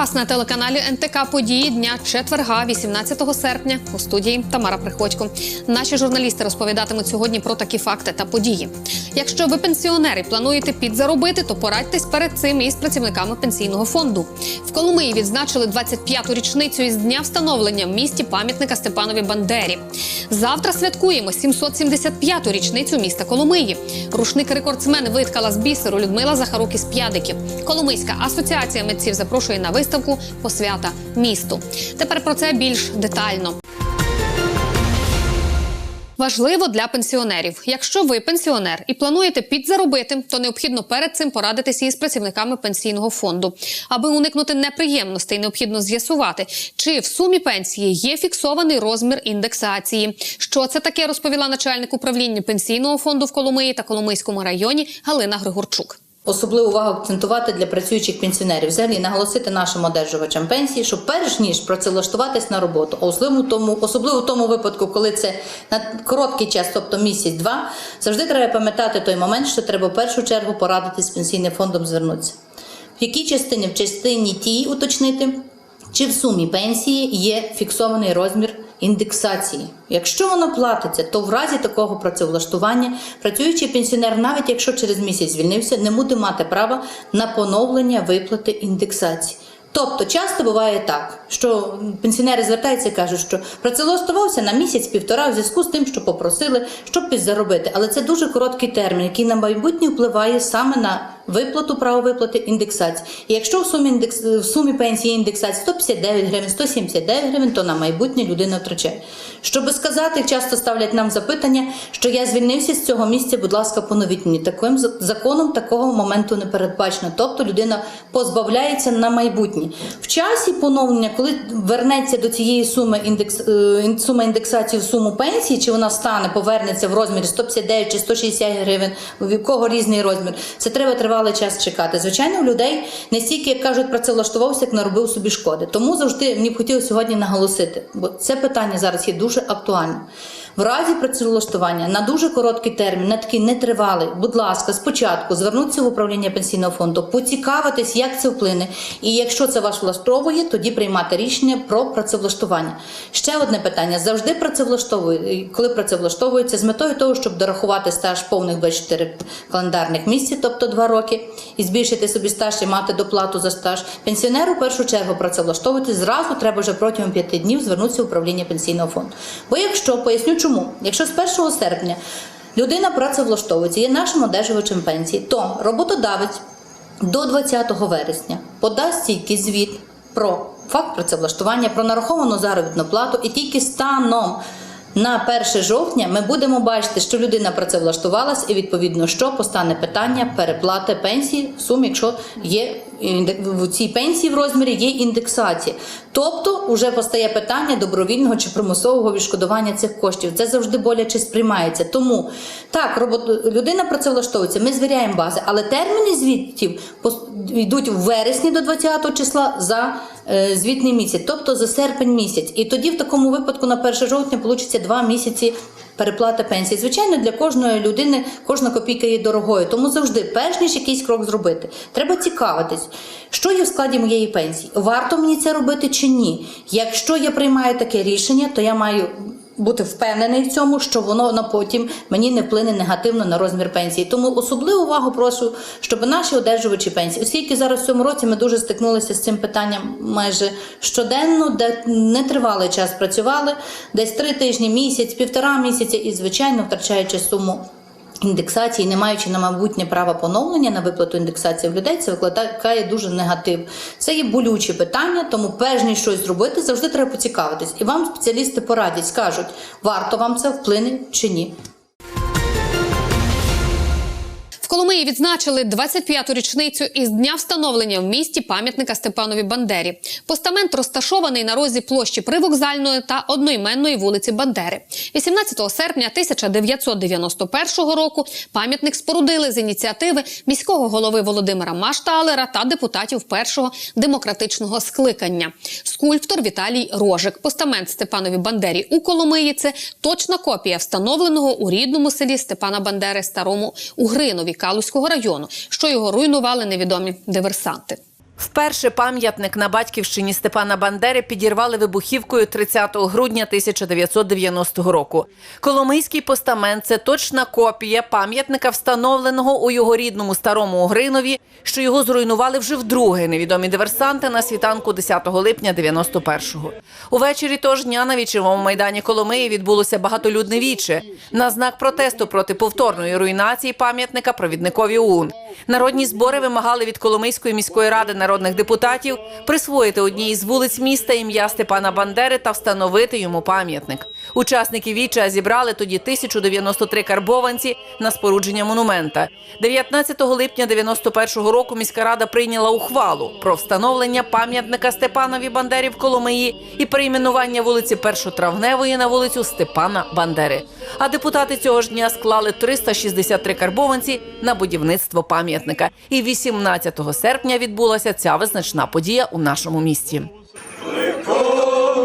Вас на телеканалі НТК Події дня четверга, 18 серпня. У студії Тамара Приходько. Наші журналісти розповідатимуть сьогодні про такі факти та події. Якщо ви пенсіонери плануєте підзаробити, то порадьтесь перед цим із працівниками пенсійного фонду. В Коломиї відзначили 25-ту річницю із дня встановлення в місті пам'ятника Степанові Бандері. Завтра святкуємо 775-ту річницю міста Коломиї. Рушник-рекордсмен виткала з бісеру Людмила Захарук із П'ядиків. Коломийська асоціація митців запрошує на виставку Посвята місту. Тепер про це більш детально. Важливо для пенсіонерів. Якщо ви пенсіонер і плануєте підзаробити, то необхідно перед цим порадитися із працівниками пенсійного фонду. Аби уникнути неприємностей, необхідно з'ясувати, чи в сумі пенсії є фіксований розмір індексації. Що це таке, розповіла начальник управління пенсійного фонду в Коломиї та Коломийському районі Галина Григорчук. Особливу увагу акцентувати для працюючих пенсіонерів, взагалі наголосити нашим одержувачам пенсії, що перш ніж працевлаштуватись на роботу, особливо в тому, особливо в тому випадку, коли це на короткий час, тобто місяць-два, завжди треба пам'ятати той момент, що треба в першу чергу порадитись з пенсійним фондом звернутися. В якій частині? В частині тій уточнити, чи в сумі пенсії є фіксований розмір індексації. Якщо воно платиться, то в разі такого працевлаштування працюючий пенсіонер, навіть якщо через місяць звільнився, не буде мати права на поновлення виплати індексації. Тобто часто буває так, що пенсіонери звертаються і кажуть, що працевлаштувався на місяць-півтора в зв'язку з тим, що попросили, щоб підзаробити. Але це дуже короткий термін, який на майбутнє впливає саме на виплату право виплати індексації. І якщо в сумі індекс в сумі пенсії індексації 159 гривень, 179 гривень, то на майбутнє людина втрачає. Щоби сказати, часто ставлять нам запитання, що я звільнився з цього місця, будь ласка, поновіть мені. Таким законом такого моменту не передбачено. Тобто людина позбавляється на майбутнє. В часі поновлення, коли вернеться до цієї суми індекс е, сума індексації в суму пенсії, чи вона стане, повернеться в розмірі 159 чи 160 гривень, в кого різний розмір, це треба тривалий час чекати. Звичайно, у людей не стільки, як кажуть, працевлаштувався, як наробив собі шкоди. Тому завжди мені б хотілося сьогодні наголосити, бо це питання зараз є дуже актуальним. В разі працевлаштування на дуже короткий термін, на такий нетривалий, будь ласка, спочатку звернутися в управління пенсійного фонду, поцікавитись, як це вплине. І якщо це вас влаштовує, тоді приймати рішення про працевлаштування. Ще одне питання: завжди працевлаштовують, коли працевлаштовується з метою того, щоб дорахувати стаж повних 24 календарних місяців, тобто 2 роки, і збільшити собі стаж і мати доплату за стаж. Пенсіонеру в першу чергу працевлаштовувати зразу треба вже протягом 5 днів звернутися в управління пенсійного фонду. Бо якщо поясню чому, якщо з 1 серпня людина працевлаштовується, є нашим одержувачем пенсії, то роботодавець до 20 вересня подасть тільки звіт про факт працевлаштування, про нараховану заробітну плату, і тільки станом на 1 жовтня ми будемо бачити, що людина працевлаштувалась, і відповідно що постане питання переплати пенсії в сумі, якщо є в цій пенсії в розмірі є індексація. Тобто вже постає питання добровільного чи примусового відшкодування цих коштів. Це завжди боляче сприймається. Тому так, робот... людина працевлаштовується, ми звіряємо бази, але терміни звітів йдуть в вересні до 20 числа за звітний місяць, тобто за серпень місяць. І тоді в такому випадку на 1 жовтня вийде 2 місяці переплата пенсії. Звичайно, для кожної людини кожна копійка є дорогою. Тому завжди, перш ніж якийсь крок зробити, треба цікавитись, що є в складі моєї пенсії. Варто мені це робити чи ні? Якщо я приймаю таке рішення, то я маю. Бути впевнений в цьому, що воно на потім мені не вплине негативно на розмір пенсії. Тому особливу увагу прошу, щоб наші одержувачі пенсії, оскільки зараз в цьому році ми дуже стикнулися з цим питанням майже щоденно, де нетривалий час працювали, десь три тижні, місяць, півтора місяця, і звичайно втрачаючи суму. Індексації, не маючи на майбутнє права поновлення на виплату індексації в людей, це викликає дуже негатив. Це є болюче питання, тому перш ніж щось зробити, завжди треба поцікавитись. І вам спеціалісти порадять, скажуть, варто вам це вплине чи ні. Коломиї відзначили 25-ту річницю із дня встановлення в місті пам'ятника Степанові Бандері. Постамент розташований на розі площі Привокзальної та одноіменної вулиці Бандери. 18 серпня 1991 року пам'ятник спорудили з ініціативи міського голови Володимира Машталера та депутатів першого демократичного скликання. Скульптор Віталій Рожик. Постамент Степанові Бандері у Коломиї це точна копія встановленого у рідному селі Степана Бандери Старому Угринові Калузького району, що його руйнували невідомі диверсанти. Вперше пам'ятник на батьківщині Степана Бандери підірвали вибухівкою 30 грудня 1990 року. Коломийський постамент це точна копія пам'ятника, встановленого у його рідному старому Угринові, що його зруйнували вже вдруге невідомі диверсанти на світанку 10 липня 91-го. Увечері того дня на вічовому майдані Коломиї відбулося багатолюдне віче на знак протесту проти повторної руйнації пам'ятника провідникові ОУН. Народні збори вимагали від Коломийської міської ради народних депутатів присвоїти одній із вулиць міста ім'я Степана Бандери та встановити йому пам'ятник. Учасники віча зібрали тоді 1093 карбованці на спорудження монумента. 19 липня 91 року міська рада прийняла ухвалу про встановлення пам'ятника Степанові Бандері в Коломиї і перейменування вулиці Першотравневої на вулицю Степана Бандери. А депутати цього ж дня склали 363 карбованці на будівництво пам'ятника. І 18 серпня відбулася ця визначна подія у нашому місті.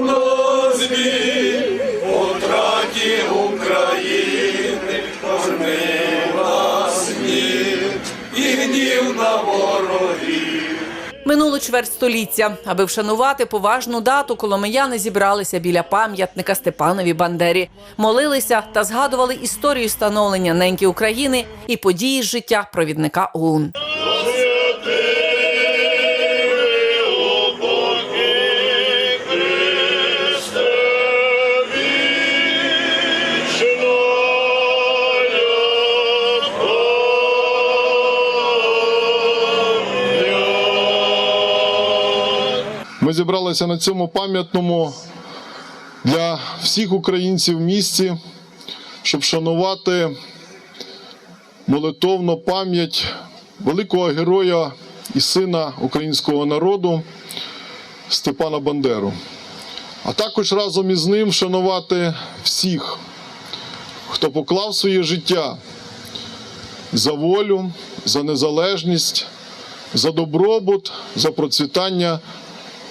Назві утраті України, кормила сміх і гнів на ворогів. Минуло чверть століття. Аби вшанувати поважну дату, коломияни зібралися біля пам'ятника Степанові Бандері, молилися та згадували історію становлення неньки України і події з життя провідника ОУН. Ми зібралися на цьому пам'ятному для всіх українців в місті, щоб шанувати молитовну пам'ять великого героя і сина українського народу Степана Бандеру. А також разом із ним шанувати всіх, хто поклав своє життя за волю, за незалежність, за добробут, за процвітання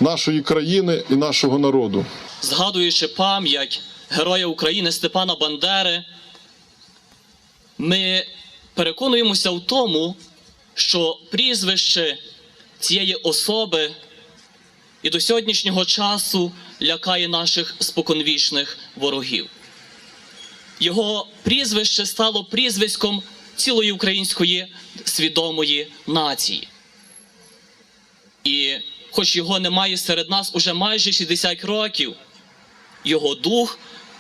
нашої країни і нашого народу. згадуючи пам'ять героя України Степана Бандери, ми переконуємося в тому, що прізвище цієї особи і до сьогоднішнього часу лякає наших споконвічних ворогів. Його прізвище стало прізвиськом цілої української свідомої нації. І хоч його немає серед нас уже майже 60 років, його дух,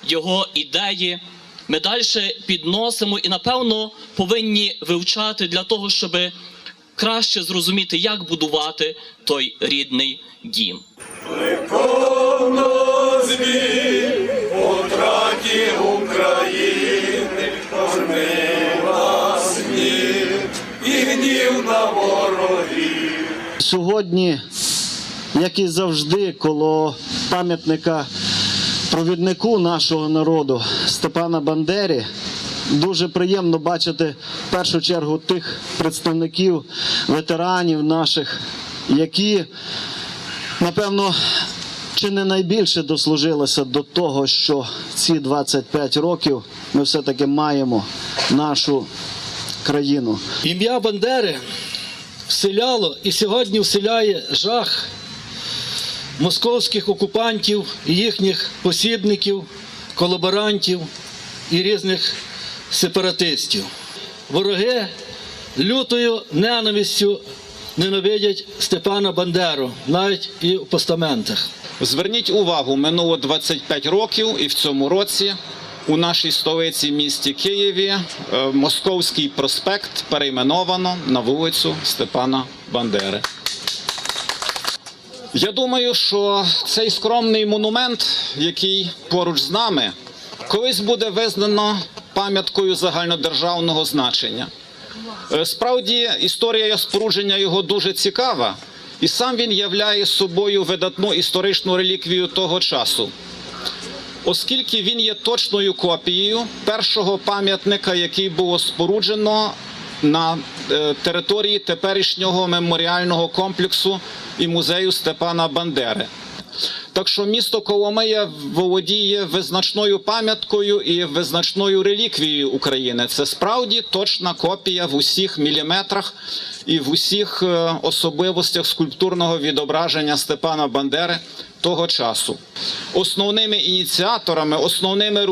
його ідеї ми далі підносимо і, напевно, повинні вивчати для того, щоб краще зрозуміти, як будувати той рідний дім. Утраті України, і гнів на ворогів. Сьогодні, як і завжди, коло пам'ятника провіднику нашого народу Степана Бандері, дуже приємно бачити в першу чергу тих представників, ветеранів наших, які, напевно, чи не найбільше дослужилися до того, що ці 25 років ми все-таки маємо нашу країну. Ім'я Бандери вселяло і сьогодні вселяє жах московських окупантів і їхніх посібників, колаборантів і різних сепаратистів. Вороги лютою ненавистю ненавидять Степана Бандеру, навіть і в постаментах. Зверніть увагу, минуло 25 років, і в цьому році у нашій столиці місті Києві е, Московський проспект перейменовано на вулицю Степана Бандери. Я думаю, що цей скромний монумент, який поруч з нами, колись буде визнано пам'яткою загальнодержавного значення. Е, Справді, історія спорудження його дуже цікава, і сам він являє собою видатну історичну реліквію того часу, оскільки він є точною копією першого пам'ятника, який було споруджено на е, території теперішнього меморіального комплексу і музею Степана Бандери. Так що місто Коломия володіє визначною пам'яткою і визначною реліквією України. Це справді точна копія в усіх міліметрах і в усіх е, особливостях скульптурного відображення Степана Бандери того часу. Основними ініціаторами, основними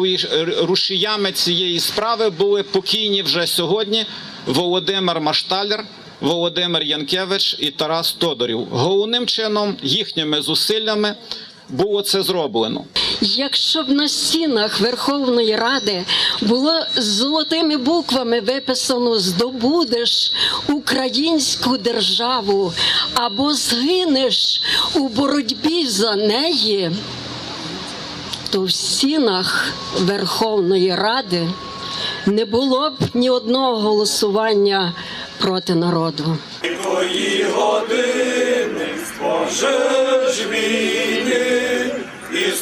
рушіями цієї справи були покійні вже сьогодні Володимир Машталер, Володимир Янкевич і Тарас Тодорів. Головним чином їхніми зусиллями було це зроблено. Якщо б на стінах Верховної Ради було золотими буквами виписано здобудеш українську державу або згинеш у боротьбі за неї, то в стінах Верховної Ради не було б ні одного голосування проти народу. Твої години війни і з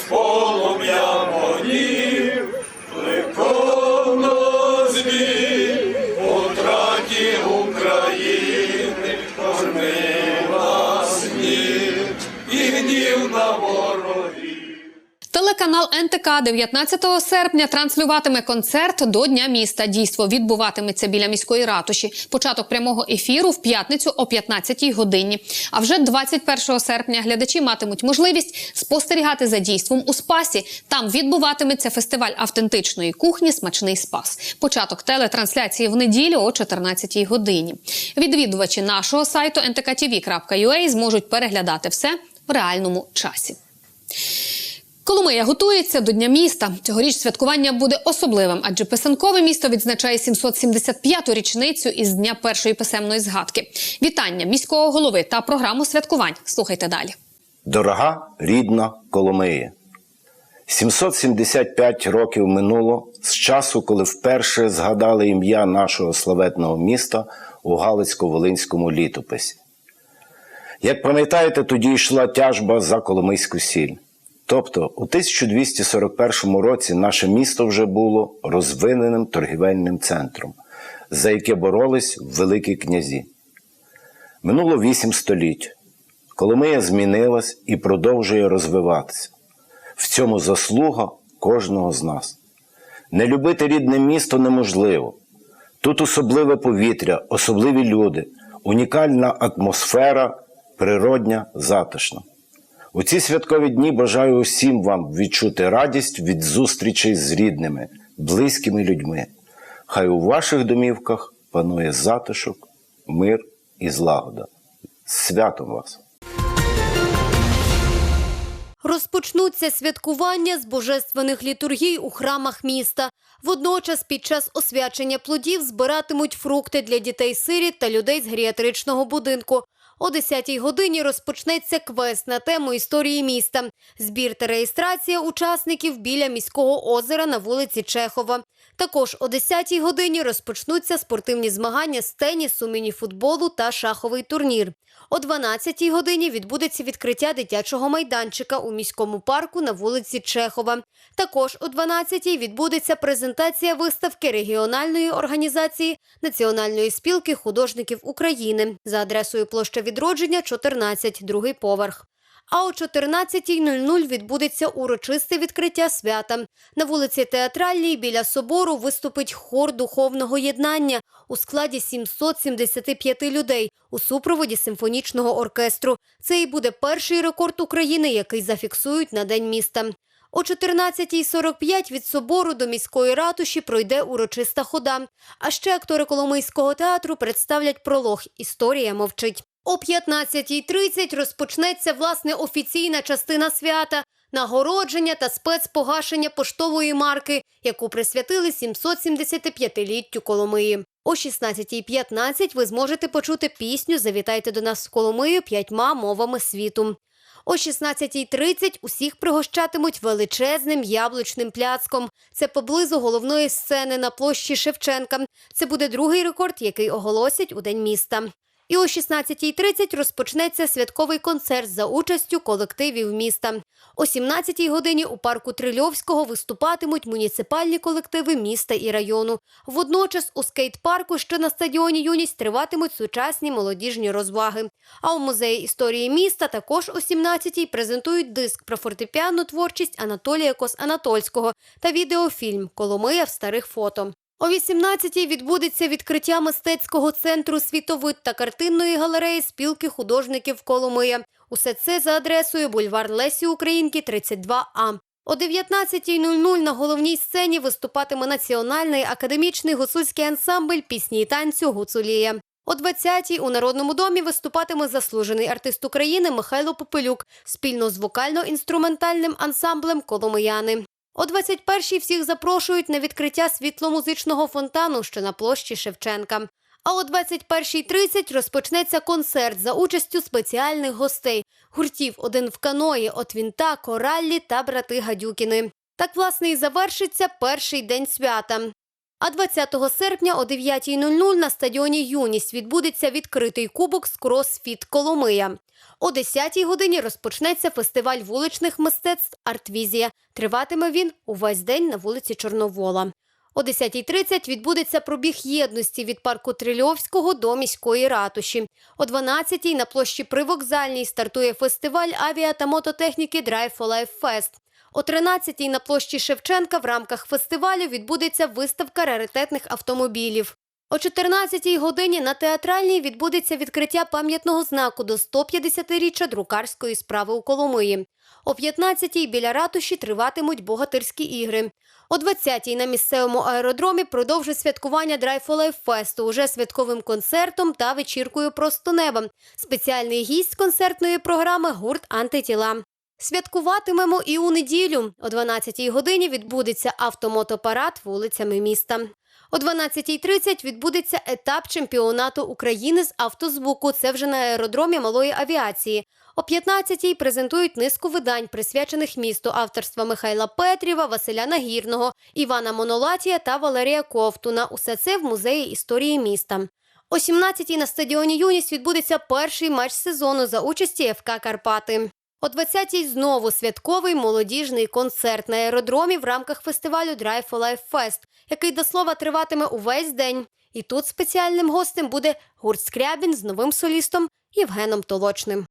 Телеканал НТК 19 серпня транслюватиме концерт до Дня міста. Дійство відбуватиметься біля міської ратуші. Початок прямого ефіру в п'ятницю о 15-й годині. А вже 21 серпня глядачі матимуть можливість спостерігати за дійством у спасі. Там відбуватиметься фестиваль автентичної кухні Смачний спас. Початок телетрансляції в неділю о 14-й годині. Відвідувачі нашого сайту ntktv.ua зможуть переглядати все в реальному часі. Коломия готується до Дня міста. Цьогоріч святкування буде особливим, адже писанкове місто відзначає 775-ту річницю із дня першої писемної згадки. Вітання міського голови та програму святкувань. Слухайте далі. Дорога рідна Коломиє. 775 років минуло з часу, коли вперше згадали ім'я нашого славетного міста у Галицько-Волинському літописі. Як пам'ятаєте, тоді йшла тяжба за Коломийську сіль. Тобто, у 1241 році наше місто вже було розвиненим торгівельним центром, за яке боролись великі князі. Минуло вісім століть. Коломия змінилась і продовжує розвиватися. В цьому заслуга кожного з нас. Не любити рідне місто неможливо. Тут особливе повітря, особливі люди, унікальна атмосфера, природня, затишна. У ці святкові дні бажаю усім вам відчути радість від зустрічей з рідними, близькими людьми. Хай у ваших домівках панує затишок, мир і злагода. Святом вас! Розпочнуться святкування з божественних літургій у храмах міста. Водночас під час освячення плодів збиратимуть фрукти для дітей-сиріт та людей з геріатричного будинку. О 10-й годині розпочнеться квест на тему історії міста. Збір та реєстрація учасників біля міського озера на вулиці Чехова. Також о 10-й годині розпочнуться спортивні змагання з тенісу, мініфутболу та шаховий турнір. О 12-й годині відбудеться відкриття дитячого майданчика у міському парку на вулиці Чехова. Також о 12-й відбудеться презентація виставки регіональної організації Національної спілки художників України за адресою площа відродження 14, другий поверх. А о 14.00 відбудеться урочисте відкриття свята. На вулиці Театральній біля собору виступить хор духовного єднання у складі 775 людей у супроводі симфонічного оркестру. Це і буде перший рекорд України, який зафіксують на День міста. О 14.45 від собору до міської ратуші пройде урочиста хода. А ще актори Коломийського театру представлять пролог «Історія мовчить». О 15.30 розпочнеться власне офіційна частина свята нагородження та спецпогашення поштової марки, яку присвятили 775-літтю Коломиї. О 16.15 ви зможете почути пісню Завітайте до нас в Коломию п'ятьма мовами світу. О 16.30 усіх пригощатимуть величезним яблучним пляцком. Це поблизу головної сцени на площі Шевченка. Це буде другий рекорд, який оголосять у День міста. І о 16.30 розпочнеться святковий концерт за участю колективів міста. О 17-й годині у парку Трильовського виступатимуть муніципальні колективи міста і району. Водночас у скейт-парку, що на стадіоні Юність, триватимуть сучасні молодіжні розваги. А у музеї історії міста також о 17-й презентують диск про фортепіанну творчість Анатолія Кос-Анатольського та відеофільм Коломия в старих фото. О 18-й відбудеться відкриття мистецького центру світовид та картинної галереї спілки художників Коломия. Усе це за адресою бульвар Лесі Українки, 32А. О 19.00 на головній сцені виступатиме національний академічний гуцульський ансамбль пісні і танцю Гуцулія. О 20-й у Народному домі виступатиме заслужений артист України Михайло Попелюк спільно з вокально-інструментальним ансамблем Коломияни. О 21-й всіх запрошують на відкриття світломузичного фонтану, що на площі Шевченка. А о 21.30 розпочнеться концерт за участю спеціальних гостей гуртів один в каної, отвінта, Кораллі та брати Гадюкіни. Так, власне, і завершиться перший день свята. А 20 серпня о 9.00 на стадіоні Юність відбудеться відкритий кубок з кросфіт Коломия. О 10-й годині розпочнеться фестиваль вуличних мистецтв Артвізія. Триватиме він увесь день на вулиці Чорновола. О 10.30 відбудеться пробіг єдності від парку Трильовського до міської ратуші. О 12.00 на площі Привокзальній стартує фестиваль авіа та мототехніки Drive for Life. О 13.00 на площі Шевченка в рамках фестивалю відбудеться виставка раритетних автомобілів. О 14-й годині на театральній відбудеться відкриття пам'ятного знаку до 150-річчя друкарської справи у Коломиї. О 15-й біля ратуші триватимуть богатирські ігри. О 20-й на місцевому аеродромі продовжить святкування Life уже святковим концертом та вечіркою просто неба. Спеціальний гість концертної програми гурт Антитіла. Святкуватимемо і у неділю. О 12-й годині відбудеться автомотопарад вулицями міста. О 12.30 відбудеться етап чемпіонату України з автозвуку. Це вже на аеродромі малої авіації. О 15.00 презентують низку видань, присвячених місту авторства Михайла Петріва, Василя Нагірного, Івана Монолатія та Валерія Ковтуна. Усе це в музеї історії міста. О 17.00 на стадіоні Юність відбудеться перший матч сезону за участі ФК Карпати. О 20-й знову святковий молодіжний концерт на аеродромі в рамках фестивалю Drive for Life Fest, який до слова триватиме увесь день. І тут спеціальним гостем буде гурт Скрябін з новим солістом Євгеном Толочним.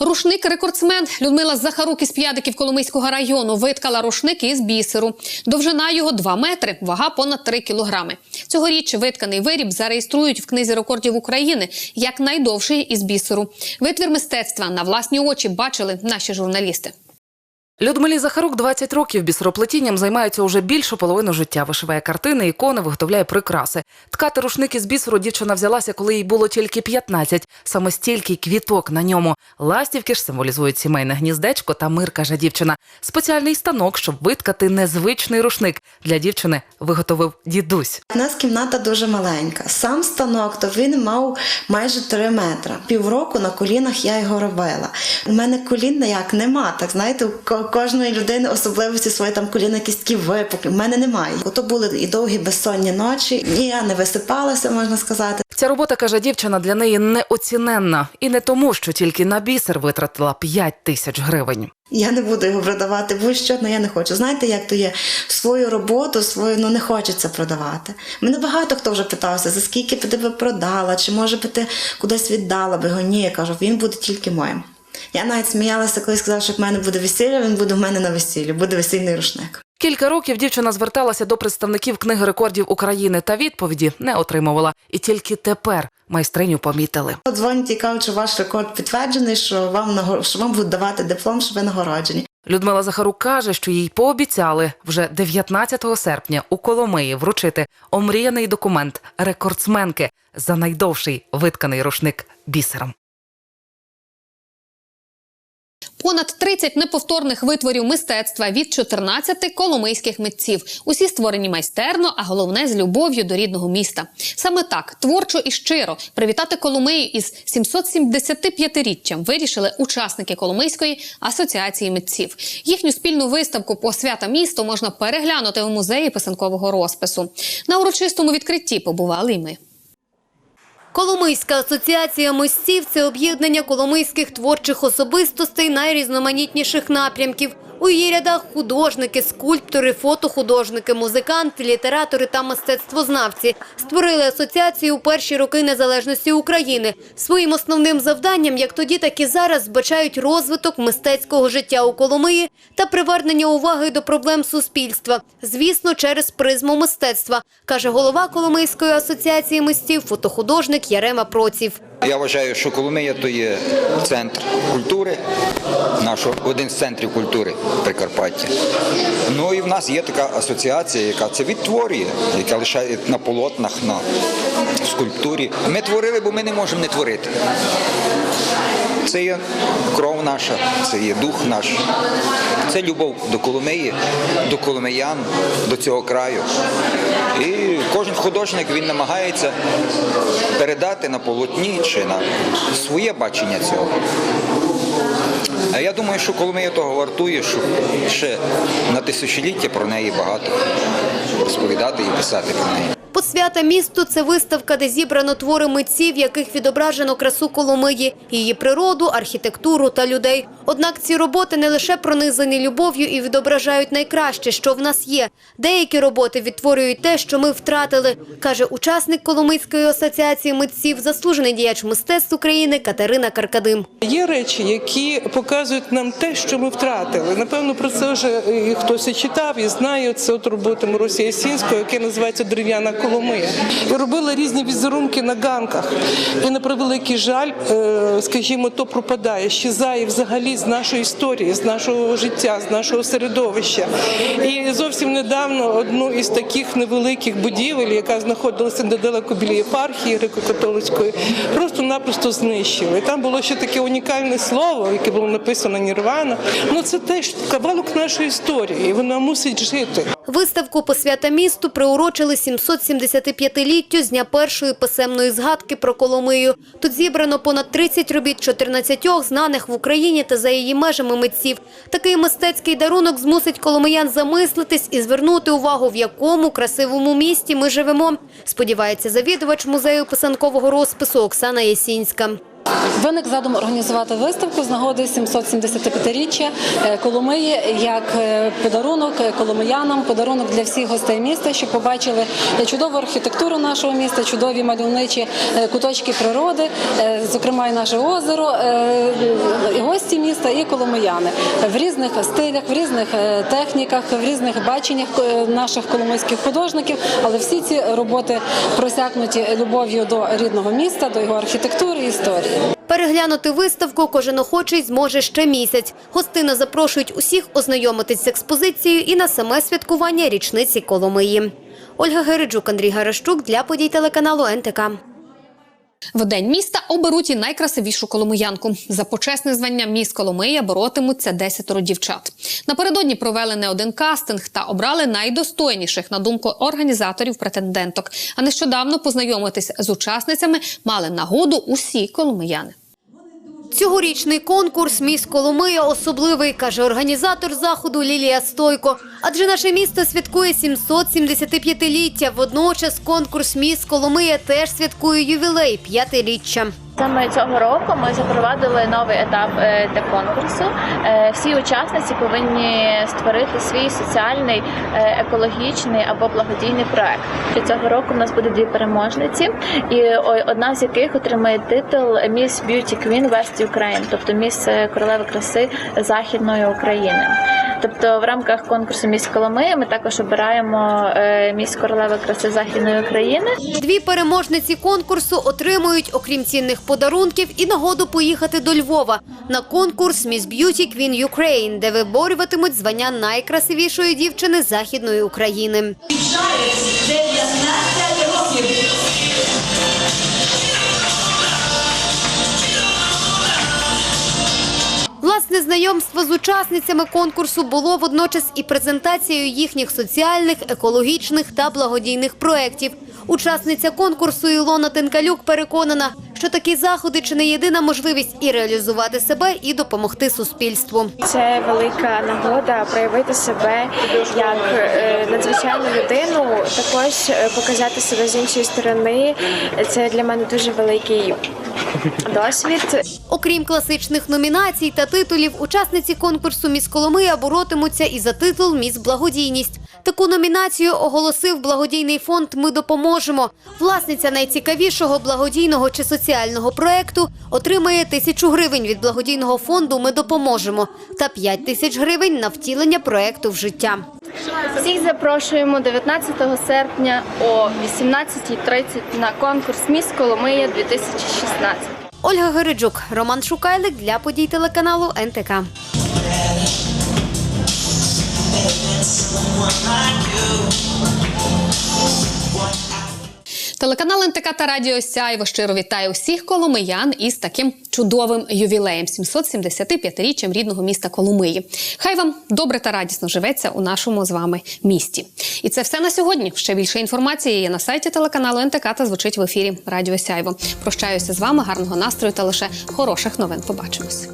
Рушник-рекордсмен Людмила Захарук із П'ядиків Коломийського району виткала рушник із бісеру. Довжина його 2 метри, вага понад 3 кілограми. Цьогоріч витканий виріб зареєструють в книзі рекордів України як найдовший із бісеру. Витвір мистецтва на власні очі бачили наші журналісти. Людмилі Захарук 20 років бісероплетінням займається уже більшу половину життя. Вишиває картини, ікони, виготовляє прикраси. Ткати рушники з бісеру дівчина взялася, коли їй було тільки 15. Саме стільки квіток на ньому. Ластівки ж символізують сімейне гніздечко та мир, каже дівчина. Спеціальний станок, щоб виткати незвичний рушник. Для дівчини виготовив дідусь. У нас кімната дуже маленька. Сам станок, то він мав майже 3 метри. Півроку на колінах я його робила. У мене колін як нема. Так знаєте, у кожної людини особливості свої там коліна кістки випуклі. У мене немає. Ото були і довгі безсонні ночі. І я не висипалася, можна сказати. Ця робота, каже дівчина, для неї неоціненна. І не тому, що тільки на бісер витратила 5 тисяч гривень. Я не буду його продавати, будь-що, але я не хочу. Знаєте, як то є свою роботу, свою ну не хочеться продавати. Мене багато хто вже питався, за скільки б ти би продала, чи може би ти кудись віддала би його. Ні, я кажу, він буде тільки моїм. Я навіть сміялася, коли сказав, що як в мене буде весілля, він буде в мене на весіллі, буде весільний рушник. Кілька років дівчина зверталася до представників книги рекордів України та відповіді не отримувала. І тільки тепер майстриню помітили. Дзвонять і кажуть, що ваш рекорд підтверджений, що вам що вам будуть давати диплом, що ви нагороджені. Людмила Захарук каже, що їй пообіцяли вже 19 серпня у Коломиї вручити омріяний документ рекордсменки за найдовший витканий рушник бісером. Понад 30 неповторних витворів мистецтва від 14 коломийських митців. Усі створені майстерно, а головне з любов'ю до рідного міста. Саме так творчо і щиро привітати Коломию із 775-річчям вирішили учасники Коломийської асоціації митців. Їхню спільну виставку «Посвята місту можна переглянути у музеї писанкового розпису. На урочистому відкритті побували й ми. Коломийська асоціація митців – це об'єднання коломийських творчих особистостей найрізноманітніших напрямків. У її рядах художники, скульптори, фотохудожники, музиканти, літератори та мистецтвознавці створили асоціацію у перші роки незалежності України. Своїм основним завданням, як тоді, так і зараз, збачають розвиток мистецького життя у Коломиї та привернення уваги до проблем суспільства. Звісно, через призму мистецтва, каже голова Коломийської асоціації мистів, фотохудожник Ярема Проців. Я вважаю, що Коломия то є центр культури, нашого один з центрів культури Прикарпаття. Ну і в нас є така асоціація, яка це відтворює, яка лишає на полотнах, на скульптурі. Ми творили, бо ми не можемо не творити. Це є кров наша, це є дух наш, це любов до Коломиї, до коломиян, до цього краю. І кожен художник він намагається передати на полотні чи на своє бачення цього. Я думаю, що Коломия того вартує, щоб ще на тисячоліття про неї багато розповідати і писати про неї. Посвята місту – це виставка, де зібрано твори митців, яких відображено красу Коломиї, її природу, архітектуру та людей. Однак ці роботи не лише пронизані любов'ю і відображають найкраще, що в нас є. Деякі роботи відтворюють те, що ми втратили, каже учасник Коломийської асоціації митців, заслужений діяч мистецтв України Катерина Каркадим. Є речі, які показують нам те, що ми втратили. Напевно, про це вже хтось і читав і знає. Це от роботи Моросі Ясінського, яке називається Дерев'яна Коломия. І робила різні візерунки на ганках. І на превеликий жаль, е, скажімо, то пропадає, щезає взагалі з нашої історії, з нашого життя, з нашого середовища. І зовсім недавно одну із таких невеликих будівель, яка знаходилася недалеко біля єпархії греко-католицької, просто-напросто знищили. Там було ще таке унікальне слово, яке було написано Нірвана. Ну це теж кавалок нашої історії, і вона мусить жити. Виставку «Посвята місту» приурочили 775-літтю з дня першої писемної згадки про Коломию. Тут зібрано понад 30 робіт 14 знаних в Україні та за її межами митців. Такий мистецький дарунок змусить коломиян замислитись і звернути увагу, в якому красивому місті ми живемо. Сподівається завідувач музею писанкового розпису Оксана Ясінська. Виник задум організувати виставку з нагоди 775-річчя е, Коломиї як е, подарунок е, коломиянам, подарунок для всіх гостей міста, щоб побачили чудову архітектуру нашого міста, чудові мальовничі куточки природи, зокрема і наше озеро, і гості міста і коломияни в різних стилях, в різних техніках, в різних баченнях наших коломийських художників. Але всі ці роботи просякнуті любов'ю до рідного міста, до його архітектури і історії. Переглянути виставку кожен охочий зможе ще місяць. Гостина запрошують усіх ознайомитись з експозицією і на саме святкування річниці Коломиї. Ольга Гериджук, Андрій Гарашчук для подій телеканалу НТК. В день міста оберуть і найкрасивішу коломиянку. За почесне звання міст Коломия боротимуться десятеро дівчат. Напередодні провели не один кастинг та обрали найдостойніших на думку організаторів претенденток. А нещодавно познайомитись з учасницями мали нагоду усі коломияни. Цьогорічний конкурс «Міс Коломия» особливий, каже організатор заходу Лілія Стойко. Адже наше місто святкує 775-ліття. Водночас конкурс «Міс Коломия» теж святкує ювілей – п'ятиріччя. Саме цього року ми запровадили новий етап е, для конкурсу. Е, Всі учасниці повинні створити свій соціальний, е, екологічний або благодійний проект. Цього року у нас буде дві переможниці, і одна з яких отримає титул Miss Beauty Queen West Ukraine, тобто міс королеви краси Західної України. Тобто в рамках конкурсу Міс Коломия ми також обираємо міс королеви краси Західної України. Дві переможниці конкурсу отримують, окрім цінних подарунків, і нагоду поїхати до Львова на конкурс «Miss Beauty Queen Ukraine», де виборюватимуть звання найкрасивішої дівчини Західної України. Власне, знайомство з учасницями конкурсу було водночас і презентацією їхніх соціальних, екологічних та благодійних проєктів. Учасниця конкурсу Ілона Тенкалюк переконана, що такі заходи чи не єдина можливість і реалізувати себе, і допомогти суспільству. Це велика нагода проявити себе як е, надзвичайну людину, також е, показати себе з іншої сторони. Це для мене дуже великий досвід. Окрім класичних номінацій та титулів, учасниці конкурсу Міс Коломия боротимуться і за титул Міс Благодійність. Таку номінацію оголосив благодійний фонд Ми допоможемо. Власниця найцікавішого благодійного чи соціального проекту отримає тисячу гривень від благодійного фонду Ми допоможемо та п'ять тисяч гривень на втілення проекту в життя. Всіх запрошуємо 19 серпня о 18.30 на конкурс Міс Коломия 2016. Ольга Гериджук, Роман Шукайлик для подій телеканалу НТК. Телеканал НТК та Радіо Сяйво щиро вітає усіх коломиян із таким чудовим ювілеєм 775-річчям рідного міста Коломиї. Хай вам добре та радісно живеться у нашому з вами місті. І це все на сьогодні. Ще більше інформації є на сайті телеканалу НТК та звучить в ефірі Радіо Сяйво. Прощаюся з вами, гарного настрою та лише хороших новин. Побачимось.